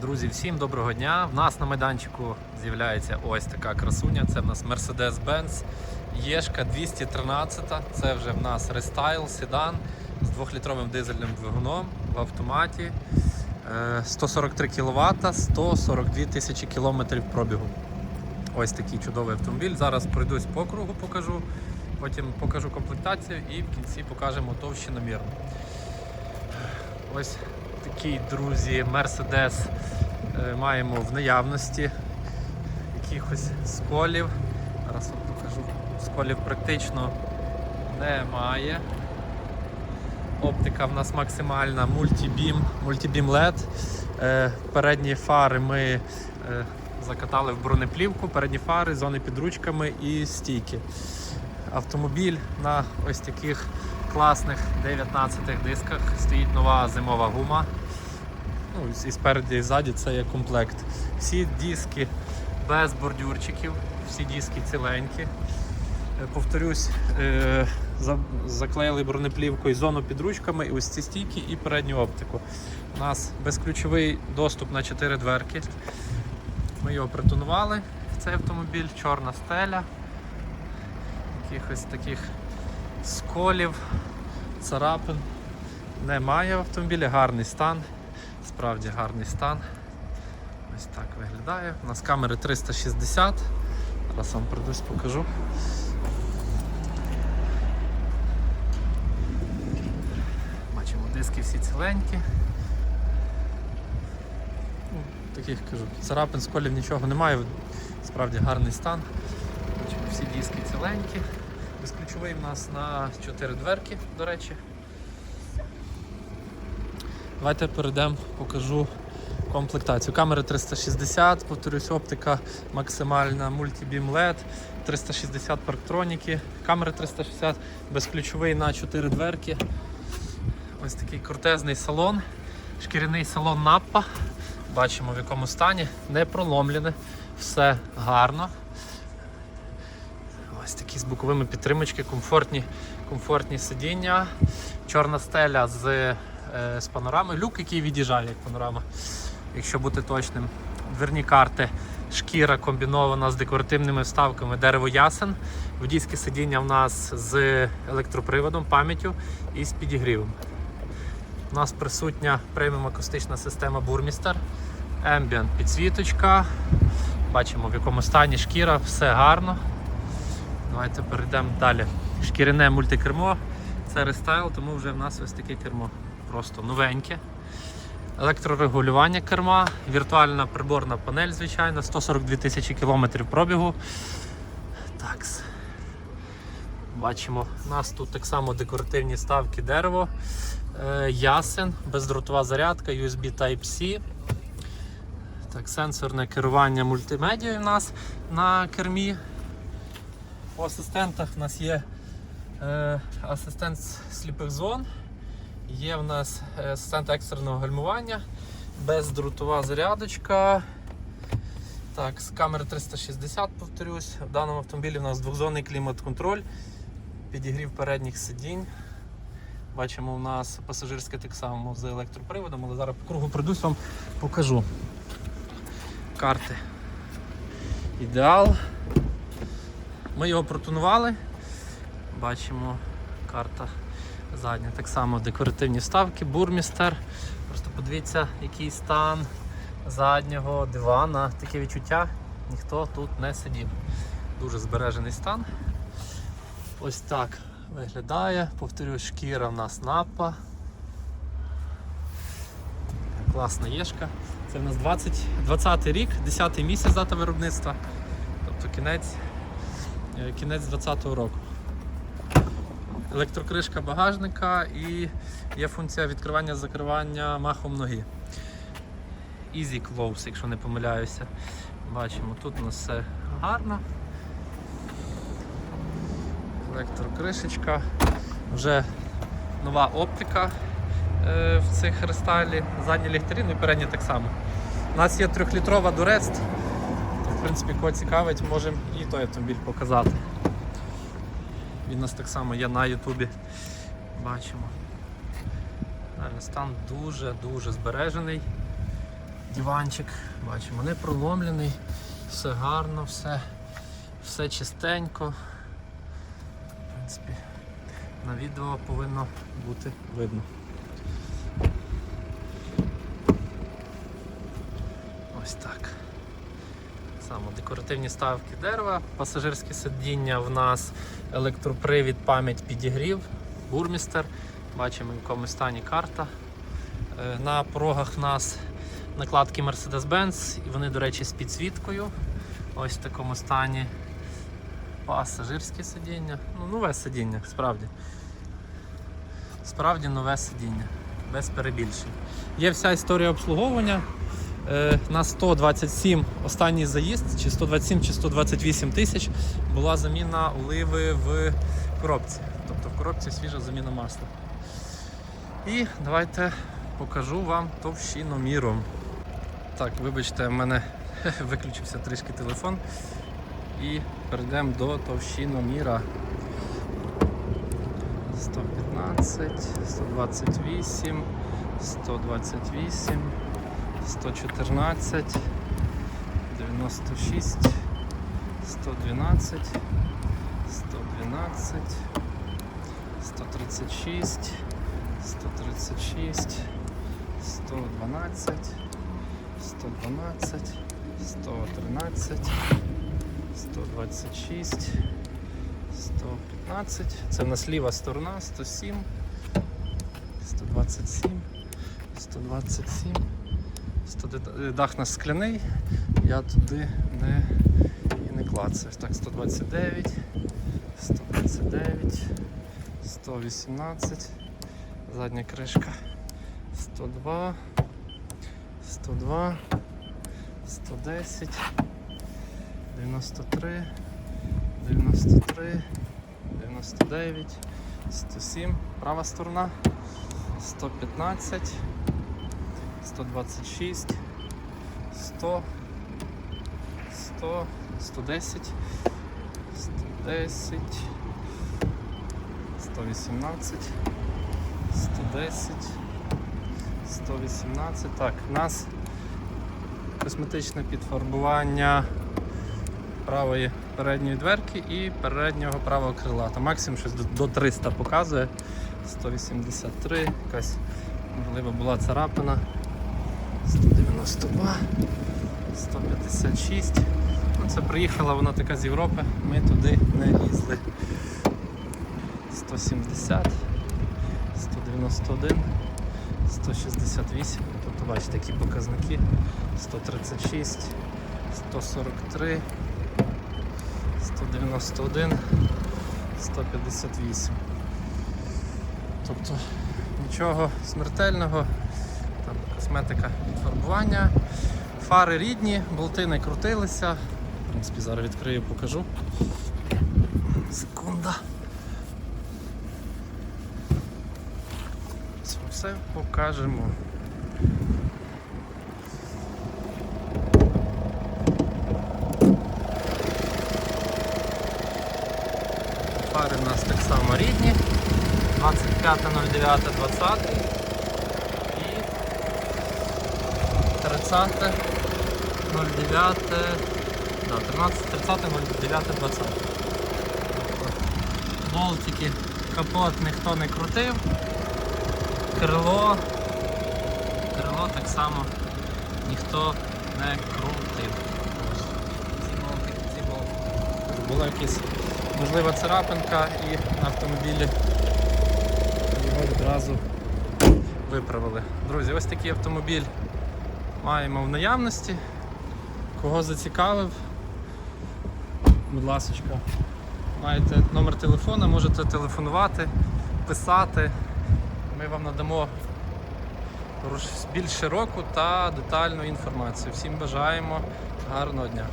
Друзі, всім доброго дня. В нас на майданчику з'являється ось така красуня. Це в нас Mercedes-Benz Єшка 213. Це вже в нас рестайл, седан з 2-літровим дизельним двигуном в автоматі. Е, 143 кВт, 142 тисячі кілометрів пробігу. Ось такий чудовий автомобіль. Зараз пройдусь по кругу, покажу. Потім покажу комплектацію і в кінці покажемо товщиномірно. Ось такий, друзі, Mercedes е, маємо в наявності якихось сколів. Зараз вам покажу. Сколів практично немає. Оптика в нас максимальна, мультибім, мультибім LED. Е, Передні фари ми е, закатали в бронеплівку, передні фари, зони під ручками і стійки. Автомобіль на ось таких класних 19 дисках стоїть нова зимова гума. Ну, і спереді, і ззаді це є комплект. Всі диски без бордюрчиків, всі диски ціленькі. Е, Повторюсь, е, за- заклеїли бронеплівкою зону під ручками, і ось ці стійки і передню оптику. У нас безключовий доступ на 4 дверки. Ми його притонували в цей автомобіль, чорна стеля, якихось таких сколів, царапин. Немає в автомобілі, гарний стан, справді гарний стан. Ось так виглядає. У нас камери 360. Зараз вам пройдусь, покажу. Бачимо, диски всі ціленькі. Ну, Таких кажу, царапин, сколів нічого немає, справді гарний стан. Бачимо, всі диски ціленькі. Безключовий в нас на 4 дверки, до речі. Давайте перейдемо, покажу комплектацію. Камери 360, повторюсь, оптика максимальна, мультибім LED, 360 парктроніки, камери 360, безключовий на 4 дверки. Ось такий крутезний салон, шкіряний салон Наппа. Бачимо в якому стані, не проломлене, все гарно. Ось такі з боковими підтримочки, комфортні, комфортні сидіння, чорна стеля з, е, з панорами, люк, який від'їжджає як панорама, якщо бути точним. Дверні карти, шкіра комбінована з декоративними вставками, дерево ясен. Водійське сидіння в нас з електроприводом, пам'яттю і з підігрівом. У нас присутня преміум акустична система Burmester, Ambient підсвіточка. Бачимо в якому стані шкіра, все гарно. Давайте перейдемо далі. Шкіряне мультикермо. Це рестайл, тому вже в нас ось таке кермо. Просто новеньке. Електрорегулювання керма, віртуальна приборна панель, звичайно, 142 тисячі кілометрів пробігу. Такс. Бачимо, у нас тут так само декоративні ставки дерево, е, ясен, бездротова зарядка, USB Type-C. Так, сенсорне керування мультимедією у нас на кермі. По асистентах в нас є е, асистент сліпих зон, є в нас е, асистент екстреного гальмування, бездротова зарядочка. Так, з камери 360 повторюсь. В даному автомобілі у нас двохзонний клімат-контроль, підігрів передніх сидінь. Бачимо, у нас пасажирське так само з електроприводом, але зараз по кругу пройдусь вам покажу. Карти. Ідеал. Ми його протонували. Бачимо карта задня. Так само декоративні вставки, бурмістер. Просто подивіться, який стан заднього дивана. Таке відчуття, ніхто тут не сидів. Дуже збережений стан. Ось так виглядає. Повторюю, шкіра в нас напа. Класна єшка. Це в нас 20, 20 рік, 10-й місяць дата виробництва. Тобто кінець кінець 2020 року. Електрокришка багажника і є функція відкривання закривання махом ноги. Easy Close, якщо не помиляюся. Бачимо, тут у нас все гарно. Електрокришечка. Вже нова оптика е, в цих рестайлі. Задні ліхтарі, ну і передні так само. У нас є трьохлітрова Дурест. В принципі, кого цікавить, можемо і той автомобіль показати. Він у нас так само є на Ютубі. Бачимо. Реально, Стан дуже-дуже збережений. Диванчик, бачимо, не проломлений, все гарно, все, все чистенько. В принципі, на відео повинно бути видно. Ось так. Само декоративні ставки дерева, пасажирське сидіння в нас, електропривід, пам'ять підігрів, бурмістер. Бачимо, в якому стані карта. Е, На порогах нас накладки Mercedes-Benz, і вони, до речі, з підсвіткою. Ось в такому стані. Пасажирське сидіння. Ну, нове сидіння, справді. Справді нове сидіння, без перебільшень. Є вся історія обслуговування. Е, На 127 останній заїзд, чи 127, чи 128 тисяч була заміна оливи в коробці. Тобто в коробці свіжа заміна масла. І давайте покажу вам товщиноміром. Так, вибачте, в мене виключився трішки телефон. І перейдемо до товщиноміра. 115, 128, 128, 114, 96, 112, 112, 136, 136, 112, 112, 113, 126, 115. Це в нас ліва сторона, 107, 127, 127. 109 Дах у нас скляний, я туди не, і не клацаю. Так, 129, 129, 118, задня кришка 102, 102, 110, 93, 93, 99, 107, права сторона, 115, 126, 100, 100, 110, 110, 118, 110, 118. Так, у нас косметичне підфарбування правої передньої дверки і переднього правого крила. Там максимум щось до 300 показує. 183, якась можливо була царапина. 192, 156. Ну, це приїхала вона така з Європи, ми туди не лізли. 170, 191, 168. Тобто бачите такі показники. 136, 143, 191, 158. Тобто нічого смертельного, косметика фарбування. Фари рідні, болти не крутилися. В принципі, зараз відкрию, покажу. Секунда. Все покажемо. Фари у нас так само рідні. 25.09.20 і 30.09. Да, 13.30.09.20. Болтики, капот ніхто не крутив. Крило. Крило так само ніхто не крутив. Ці болтики, ці болтики. Була якась можлива царапинка і на автомобілі його відразу виправили. Друзі, ось такий автомобіль маємо в наявності. Кого зацікавив, будь ласка, маєте номер телефона, можете телефонувати, писати. Ми вам надамо більш широку та детальну інформацію. Всім бажаємо гарного дня.